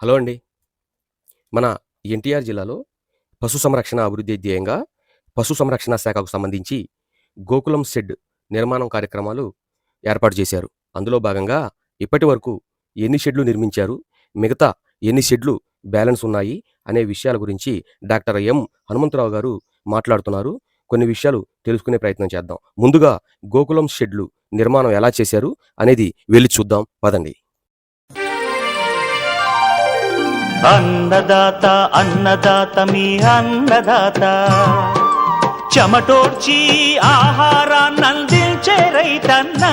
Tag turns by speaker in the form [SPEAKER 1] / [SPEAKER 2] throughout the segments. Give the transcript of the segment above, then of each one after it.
[SPEAKER 1] Hello అండి. మన ఎన్టీఆర్ జిల్లాలో పశు సంరక్షణ అభివృద్ధి ధ్యేయంగా పశు సంరక్షణ శాఖకు సంబంధించి గోకులం షెడ్ నిర్మాణం కార్యక్రమాలు ఏర్పాటు చేశారు. అందులో భాగంగా ఇప్పటి వరకు ఎన్ని షెడ్‌లు నిర్మించారు? మిగతా ఎన్ని షెడ్‌లు బ్యాలెన్స్ ఉన్నాయి? అనే విషయాల గురించి డాక్టర్ ఎం. హనుమంతరావు గారు మాట్లాడుతున్నారు. కొన్ని విషయాలు తెలుసుకునే ప్రయత్నం చేద్దాం. ముందుగా గోకులం షెడ్‌లు నిర్మాణం ఎలా చేశారు? అనేది వెళ్ళి చూద్దాం పదండి.
[SPEAKER 2] అన్నదాత అన్నదాత మీ అన్నదాత. చెమటోడ్చి ఆహారాన్నందించే రైతన్నా.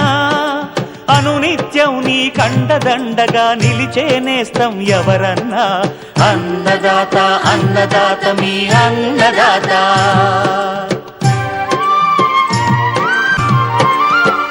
[SPEAKER 2] అనునిత్యం నీ కండదండగా నిలిచే నేస్తం ఎవరన్నా. అన్నదాత అన్నదాత మీ అన్నదాత.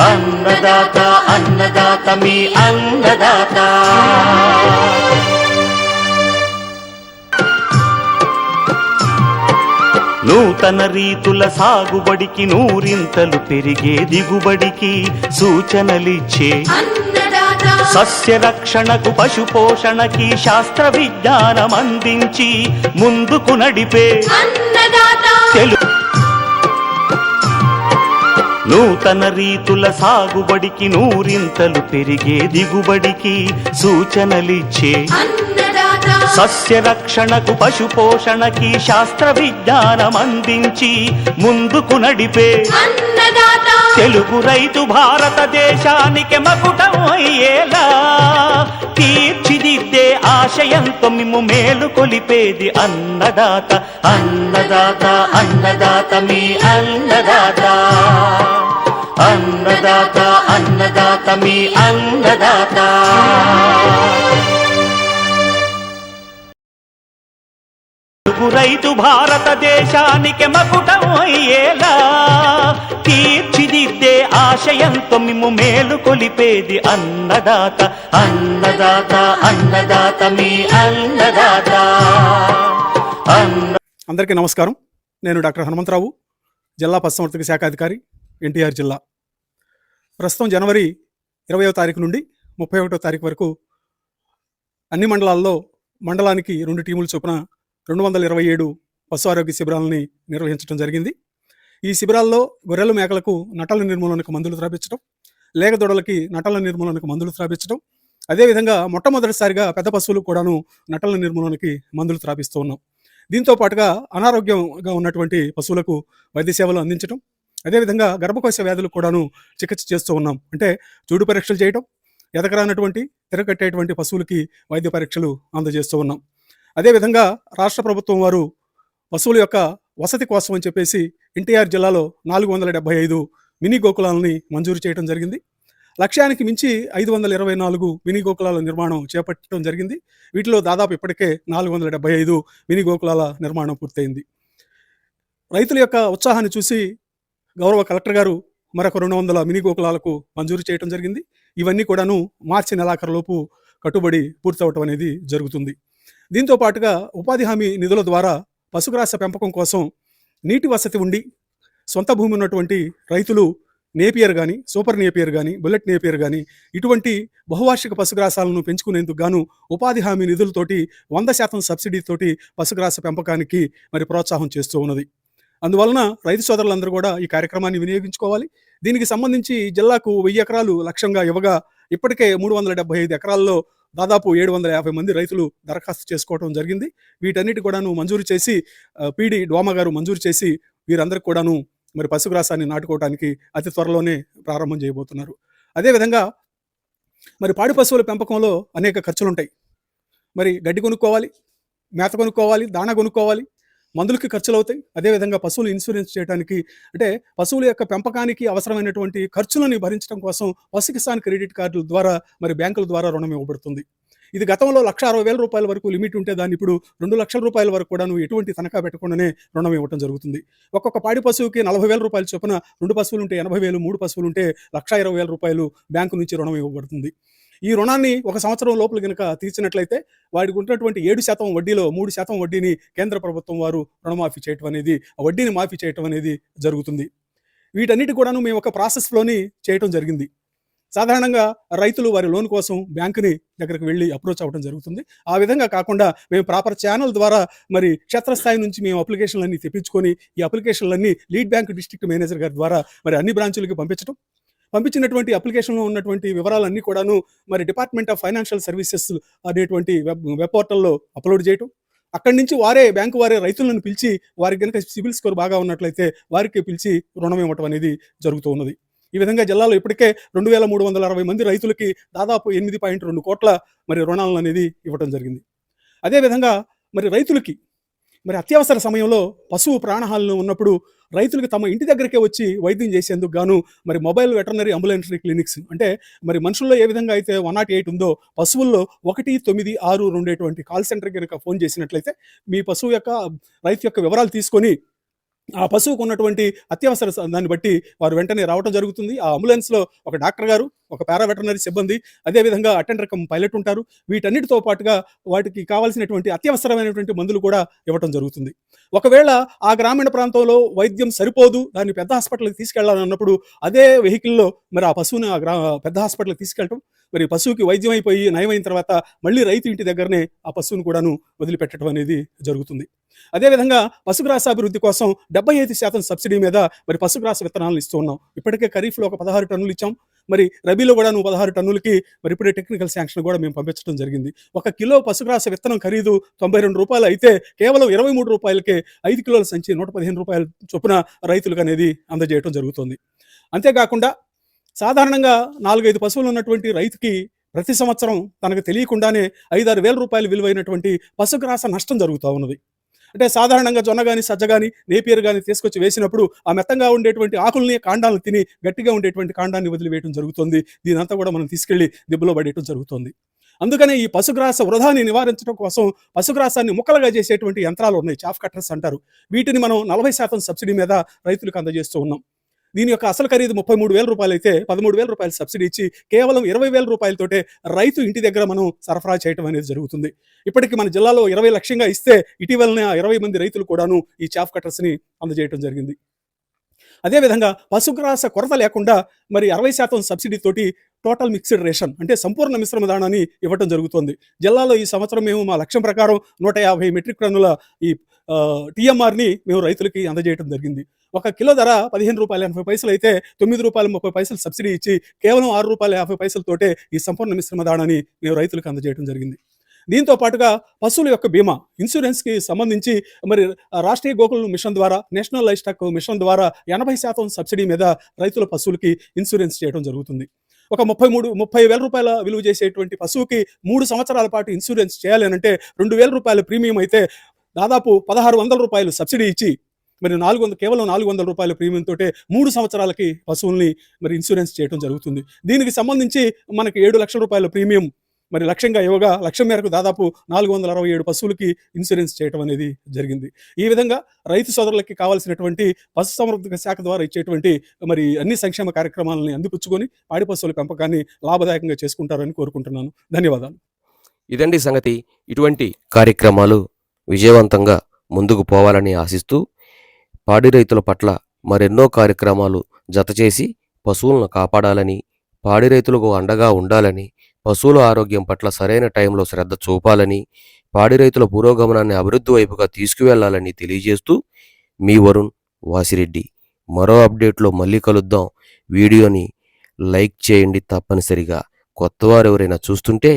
[SPEAKER 2] అన్నదాత అన్నదాత మీ అన్నదాత. నూతన రీతుల సాగుబడికి నూరింతలు పెరిగే దిగుబడికి సూచనలిచ్చే సస్య రక్షణకు పశు పోషణకి శాస్త్ర విజ్ఞానం అందించి ముందుకు నడిపే
[SPEAKER 3] అన్నదాత.
[SPEAKER 2] తెలు నూతన రీతుల సాగుబడికి నూరింతలు పెరిగే దిగుబడికి సూచనలిచ్చే సస్య రక్షణకు పశు పోషణకి శాస్త్ర విజ్ఞానం అందించి ముందుకు నడిపే తెలుగు రైతు భారతదేశానికి మకుటం అయ్యేలా తీర్చిదిద్దే ఆశయంతో మిమ్ము మేలు కొలిపేది అన్నదాత. అన్నదాత అన్నదాత మీ అన్నదాత. అన్నదాత అన్నదాత మీ అన్నదాత. తెలుగు భారతదేశానికి మకుటం అయ్యేలా. తీర్చిదిద్దే ఆశయంతో మిమ్ము మేలు కొలిపేది అన్నదాత. అన్నదాత అన్నదాత మీ అన్నదాత. అన్న
[SPEAKER 4] అందరికీ నమస్కారం. నేను డాక్టర్ హనుమంతరావు జిల్లా పశుసంవర్ధక శాఖ అధికారి ఎన్టీఆర్ జిల్లా. ప్రస్తుతం జనవరి ఇరవయో తారీఖు నుండి ముప్పై ఒకటో తారీఖు వరకు అన్ని మండలాల్లో మండలానికి రెండు టీములు చొప్పున రెండు వందల ఇరవై ఏడు పశు ఆరోగ్య శిబిరాలని నిర్వహించడం జరిగింది. ఈ శిబిరాల్లో గొర్రెలు మేకలకు నటల నిర్మూలనకు మందులు త్రాపించడం లేగదొడలకి నటల నిర్మూలనకు మందులు త్రాపించడం అదేవిధంగా మొట్టమొదటిసారిగా పెద్ద పశువులు కూడాను నటల నిర్మూలనకి మందులు త్రాపిస్తూ ఉన్నాం. దీంతో పాటుగా అనారోగ్యంగా ఉన్నటువంటి పశువులకు వైద్య సేవలు అందించడం అదేవిధంగా గర్భకోశ వ్యాధులు కూడాను చికిత్స చేస్తూ ఉన్నాం. అంటే చూడు పరీక్షలు చేయడం ఎదకరానటువంటి తిరగట్టేటువంటి పశువులకి వైద్య పరీక్షలు అందజేస్తూ ఉన్నాం. అదేవిధంగా రాష్ట్ర ప్రభుత్వం వారు పశువుల యొక్క వసతి కోసం అని చెప్పేసి ఎన్టీఆర్ జిల్లాలో నాలుగు వందల డెబ్బై ఐదు మినీ గోకులాలని మంజూరు చేయడం జరిగింది. లక్ష్యానికి మించి ఐదు వందల ఇరవై నాలుగు మినీ గోకులాల నిర్మాణం చేపట్టడం జరిగింది. వీటిలో దాదాపు ఇప్పటికే నాలుగు వందల డెబ్బై ఐదు మినీ గోకులాల నిర్మాణం పూర్తయింది. రైతుల యొక్క ఉత్సాహాన్ని చూసి గౌరవ కలెక్టర్ గారు మరొక రెండు వందల మినీ గోకులాలకు మంజూరు చేయడం జరిగింది. ఇవన్నీ కూడాను మార్చి నెలాఖరులోపు కట్టుబడి పూర్తవటం అనేది జరుగుతుంది. దీంతో పాటుగా ఉపాధి హామీ నిధుల ద్వారా పశుగ్రాస పెంపకం కోసం నీటి వసతి ఉండి సొంత భూమి ఉన్నటువంటి రైతులు నేపియర్ కానీ సూపర్ నేపియర్ కానీ బుల్లెట్ నేపియర్ కానీ ఇటువంటి బహువార్షిక పశుగ్రాసాలను పెంచుకునేందుకు గాను ఉపాధి హామీ నిధులతోటి వంద శాతం సబ్సిడీతోటి పశుగ్రాస పెంపకానికి మరి ప్రోత్సాహం చేస్తూ ఉన్నది. అందువలన రైతు సోదరులందరూ కూడా ఈ కార్యక్రమాన్ని వినియోగించుకోవాలి. దీనికి సంబంధించి జిల్లాకు వెయ్యి ఎకరాలు లక్ష్యంగా ఇవ్వగా ఇప్పటికే మూడు వందల డెబ్బై ఐదు ఎకరాల్లో దాదాపు ఏడు వందల యాభై మంది రైతులు దరఖాస్తు చేసుకోవడం జరిగింది. వీటన్నిటి కూడాను మంజూరు చేసి పీడి డోమ గారు మంజూరు చేసి వీరందరికీ కూడాను మరి పశుగ్రాసాన్ని నాటుకోవడానికి అతి త్వరలోనే ప్రారంభం చేయబోతున్నారు. అదేవిధంగా మరి పాడి పశువుల పెంపకంలో అనేక ఖర్చులు ఉంటాయి మరి గడ్డి కొనుక్కోవాలి మేత కొనుక్కోవాలి దాణా కొనుక్కోవాలి మందులకి ఖర్చులు అవుతాయి అదేవిధంగా పశువులు ఇన్సూరెన్స్ చేయడానికి అంటే పశువుల యొక్క పెంపకానికి అవసరమైనటువంటి ఖర్చులను భరించడం కోసం పశు కిసాన్ క్రెడిట్ కార్డుల ద్వారా మరి బ్యాంకుల ద్వారా రుణం ఇవ్వబడుతుంది. ఇది గతంలో లక్ష అరవై వేల రూపాయల వరకు లిమిట్ ఉంటే దాన్ని ఇప్పుడు రెండు లక్షల రూపాయల వరకు కూడా నువ్వు ఎటువంటి తనఖా పెట్టకుండానే రుణం ఇవ్వడం జరుగుతుంది. ఒక్కొక్క పాడి పశువుకి నలభై వేల రూపాయలు చొప్పున రెండు పశువులు ఉంటే ఎనభై వేలు మూడు పశువులు ఉంటే లక్ష ఇరవై వేల రూపాయలు బ్యాంకు నుంచి రుణం ఇవ్వబడుతుంది. ఈ రుణాన్ని ఒక సంవత్సరం లోపల కనుక తీర్చినట్లయితే వాడికి ఉన్నటువంటి ఏడు శాతం వడ్డీలో మూడు శాతం వడ్డీని కేంద్ర ప్రభుత్వం వారు రుణమాఫీ చేయటం అనేది ఆ వడ్డీని మాఫీ చేయటం అనేది జరుగుతుంది. వీటన్నిటి కూడాను మేము ఒక ప్రాసెస్లోని చేయటం జరిగింది. సాధారణంగా రైతులు వారి లోన్ కోసం బ్యాంకుని దగ్గరకు వెళ్ళి అప్రోచ్ అవ్వడం జరుగుతుంది. ఆ విధంగా కాకుండా మేము ప్రాపర్ ఛానల్ ద్వారా మరి క్షేత్రస్థాయి నుంచి మేము అప్లికేషన్లన్నీ తెప్పించుకొని ఈ అప్లికేషన్లన్నీ లీడ్ బ్యాంక్ డిస్ట్రిక్ట్ మేనేజర్ గారి ద్వారా మరి అన్ని బ్రాంచులకి పంపించడం పంపించినటువంటి అప్లికేషన్లో ఉన్నటువంటి వివరాలన్నీ కూడాను మరి డిపార్ట్మెంట్ ఆఫ్ ఫైనాన్షియల్ సర్వీసెస్ అనేటువంటి వెబ్ వెబ్ పోర్టల్లో అప్లోడ్ చేయటం. అక్కడి నుంచి వారే బ్యాంకు వారే రైతులను పిలిచి వారికి కనుక సిబిల్ స్కోర్ బాగా ఉన్నట్లయితే వారికి పిలిచి రుణం ఇవ్వటం అనేది జరుగుతూ ఉన్నది. ఈ విధంగా జిల్లాలో ఇప్పటికే రెండు వేల మూడు వందల అరవై మంది రైతులకి దాదాపు ఎనిమిది పాయింట్ రెండు కోట్ల మరి రుణాలను అనేది ఇవ్వటం జరిగింది. అదేవిధంగా మరి రైతులకి మరి అత్యవసర సమయంలో పశువు ప్రాణహాలను ఉన్నప్పుడు రైతులకు తమ ఇంటి దగ్గరికే వచ్చి వైద్యం చేసేందుకు గాను మరి మొబైల్ వెటర్నరీ అంబులెన్సరీ క్లినిక్స్ అంటే మరి మనుషుల్లో ఏ విధంగా అయితే వన్ నాట్ ఎయిట్ ఉందో పశువుల్లో ఒకటి తొమ్మిది ఆరు రెండేటువంటి కాల్ సెంటర్ కనుక ఫోన్ చేసినట్లయితే మీ పశువు యొక్క రైతు యొక్క వివరాలు తీసుకొని ఆ పశువుకు ఉన్నటువంటి అత్యవసర దాన్ని బట్టి వారు వెంటనే రావడం జరుగుతుంది. ఆ అంబులెన్స్లో ఒక డాక్టర్ గారు ఒక పారావెటర్నరీ సిబ్బంది అదేవిధంగా అటెండర్ కమ్ పైలట్ ఉంటారు. వీటన్నిటితో పాటుగా వాటికి కావాల్సినటువంటి అత్యవసరమైనటువంటి మందులు కూడా ఇవ్వటం జరుగుతుంది. ఒకవేళ ఆ గ్రామీణ ప్రాంతంలో వైద్యం సరిపోదు దాన్ని పెద్ద హాస్పిటల్కి తీసుకెళ్ళాలన్నప్పుడు అదే వెహికల్లో మరి ఆ పశువుని ఆ గ్రా పెద్ద హాస్పిటల్కి తీసుకెళ్ళటం మరి పశువుకి వైద్యం అయిపోయి నయమైన తర్వాత మళ్ళీ రైతు ఇంటి దగ్గరనే ఆ పశువును కూడాను వదిలిపెట్టడం అనేది జరుగుతుంది. అదేవిధంగా పశుగ్రాస అభివృద్ధి కోసం డెబ్బై ఐదు శాతం సబ్సిడీ మీద మరి పశుగ్రాస విత్తనాలను ఇస్తూ ఉన్నాం. ఇప్పటికే ఖరీఫ్లో ఒక పదహారు టన్నులు ఇచ్చాం. మరి రబీలో కూడా నువ్వు పదహారు టన్నులకి మరి ఇప్పుడే టెక్నికల్ శాంక్షన్ కూడా మేము పంపించడం జరిగింది. ఒక కిలో పశుగ్రాస విత్తనం ఖరీదు తొంభై రెండు రూపాయలు అయితే కేవలం ఇరవై మూడు రూపాయలకే ఐదు కిలోల సంచి నూట పదిహేను రూపాయల చొప్పున రైతులకు అనేది అందజేయడం జరుగుతుంది. అంతేకాకుండా సాధారణంగా నాలుగైదు పశువులు ఉన్నటువంటి రైతుకి ప్రతి సంవత్సరం తనకు తెలియకుండానే ఐదారు వేల రూపాయలు విలువైనటువంటి పశుగ్రాస నష్టం జరుగుతూ ఉన్నది. అంటే సాధారణంగా జొన్న కానీ సజ్జ కానీ నేపియర్ కానీ తీసుకొచ్చి వేసినప్పుడు ఆ మెత్తంగా ఉండేటువంటి ఆకుల్ని కాండాలను తిని గట్టిగా ఉండేటువంటి కాండాన్ని వదిలివేయడం జరుగుతుంది. దీనంతా కూడా మనం తీసుకెళ్ళి దిబ్బలో పడేయటం జరుగుతుంది. అందుకనే ఈ పశుగ్రాస వృధాన్ని నివారించడం కోసం పశుగ్రాసాన్ని ముక్కలుగా చేసేటువంటి యంత్రాలు ఉన్నాయి. చాఫ్ కట్టర్స్ అంటారు. వీటిని మనం నలభై శాతం సబ్సిడీ మీద రైతులకు అందజేస్తూ ఉన్నాం. దీని యొక్క అసలు ఖరీదు ముప్పై మూడు వేల రూపాయలు అయితే పదమూడు వేల రూపాయలు సబ్సిడీ ఇచ్చి కేవలం ఇరవై వేల రూపాయలతోటే రైతు ఇంటి దగ్గర మనం సరఫరా చేయడం అనేది జరుగుతుంది. ఇప్పటికి మన జిల్లాలో ఇరవై లక్షంగా ఇస్తే ఇటీవలనే ఆ ఇరవై మంది రైతులు కూడాను ఈ చాఫ్ కట్టర్స్ని అందజేయడం జరిగింది. అదేవిధంగా పశుగ్రాస కొరత లేకుండా మరి అరవై శాతం సబ్సిడీ తోటి టోటల్ మిక్స్డ్ రేషన్ అంటే సంపూర్ణ మిశ్రమ దానాన్ని ఇవ్వటం జరుగుతుంది. జిల్లాలో ఈ సంవత్సరం మేము మా లక్ష్యం ప్రకారం నూట యాభై మెట్రిక్ టన్నుల ఈ టీఎంఆర్ని మేము రైతులకి అందజేయడం జరిగింది. ఒక కిలో ధర పదిహేను రూపాయల ఎనభై పైసలు అయితే తొమ్మిది రూపాయల ముప్పై పైసలు సబ్సిడీ ఇచ్చి కేవలం ఆరు రూపాయల యాభై పైసలతోటే ఈ సంపూర్ణ మిశ్రమ దానాన్ని మేము రైతులకు అందజేయడం జరిగింది. దీంతో పాటుగా పశువుల యొక్క బీమా ఇన్సూరెన్స్కి సంబంధించి మరి రాష్ట్రీయ గోకుల మిషన్ ద్వారా నేషనల్ లైఫ్ స్టాక్ మిషన్ ద్వారా ఎనభై శాతం సబ్సిడీ మీద రైతుల పశువులకి ఇన్సూరెన్స్ చేయడం జరుగుతుంది. ఒక ముప్పై మూడు ముప్పై వేల రూపాయల విలువ చేసేటువంటి పశువుకి మూడు సంవత్సరాల పాటు ఇన్సూరెన్స్ చేయాలి అంటే రెండు వేల రూపాయల ప్రీమియం అయితే దాదాపు పదహారు వందల రూపాయలు సబ్సిడీ ఇచ్చి మరి నాలుగు వందల కేవలం నాలుగు వందల రూపాయల ప్రీమియం మూడు సంవత్సరాలకి పశువుల్ని మరి ఇన్సూరెన్స్ చేయడం జరుగుతుంది. దీనికి సంబంధించి మనకి ఏడు లక్షల రూపాయల ప్రీమియం మరి లక్ష్యంగా ఇవ్వగా లక్ష్యం మేరకు దాదాపు నాలుగు వందల అరవై ఏడు పశువులకి ఇన్సూరెన్స్ చేయడం అనేది జరిగింది. ఈ విధంగా రైతు సోదరులకి కావాల్సినటువంటి పశు సంవర్ధక శాఖ ద్వారా ఇచ్చేటువంటి మరి అన్ని సంక్షేమ కార్యక్రమాలని అందిపుచ్చుకొని పాడి పశువుల పెంపకాన్ని లాభదాయకంగా చేసుకుంటారని కోరుకుంటున్నాను. ధన్యవాదాలు.
[SPEAKER 1] ఇదండి సంగతి. ఇటువంటి కార్యక్రమాలు విజయవంతంగా ముందుకు పోవాలని ఆశిస్తూ పాడి రైతుల పట్ల మరెన్నో కార్యక్రమాలు జతచేసి పశువులను కాపాడాలని పాడి రైతులకు అండగా ఉండాలని పశువుల ఆరోగ్యం పట్ల సరైన టైంలో శ్రద్ధ చూపాలని పాడి రైతుల పురోగమనాన్ని అభివృద్ధి వైపుగా తీసుకువెళ్ళాలని తెలియజేస్తూ మీ వరుణ్ వాసిరెడ్డి. మరో అప్డేట్లో మళ్ళీ కలుద్దాం. వీడియోని లైక్ చేయండి తప్పనిసరిగా. కొత్తవారు ఎవరైనా చూస్తుంటే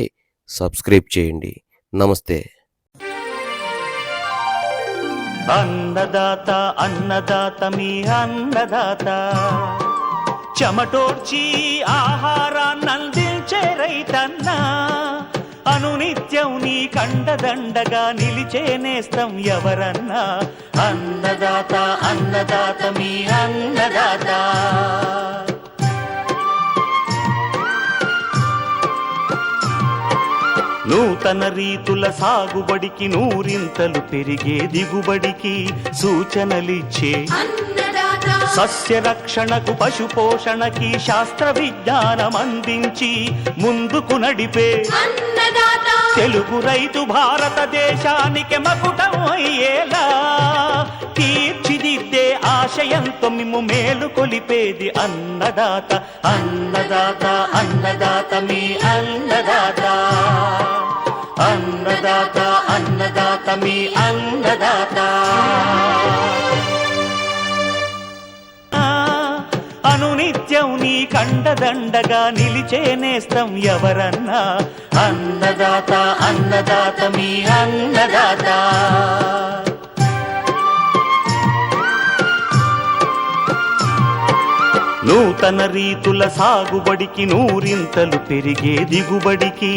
[SPEAKER 1] సబ్స్క్రైబ్ చేయండి. నమస్తే.
[SPEAKER 2] అన్నదాత అన్నదాత మీ అన్నదాత చెమటోడ్చి ఆహారాన్నందించే రైతన్నా. అనునిత్యం నీ కండదండగా నిలిచే నేస్తం ఎవరన్నా. అన్నదాత అన్నదాత మీ అన్నదాత నూతన రీతుల సాగుబడికి నూరింతలు పెరిగే దిగుబడికి సూచనలిచ్చే సస్య రక్షణకు పశు పోషణకి శాస్త్ర విజ్ఞానం అందించి ముందుకు నడిపే తెలుగు రైతు భారతదేశానికి మకుటం ఆశయంతో మిమ్ము మేలు కొలిపేది అన్నదాత. అన్నదాత అన్నదాత మీ అన్నదాత. అన్నదాత అన్నదాత మీ అన్నదాత. అనునిత్యం నీ కండదండగా నిలిచే నేస్తం ఎవరన్నా? అన్నదాత అన్నదాత మీ అన్నదాత. నూతన రీతుల సాగుబడికి నూరింతలు పెరిగే దిగుబడికి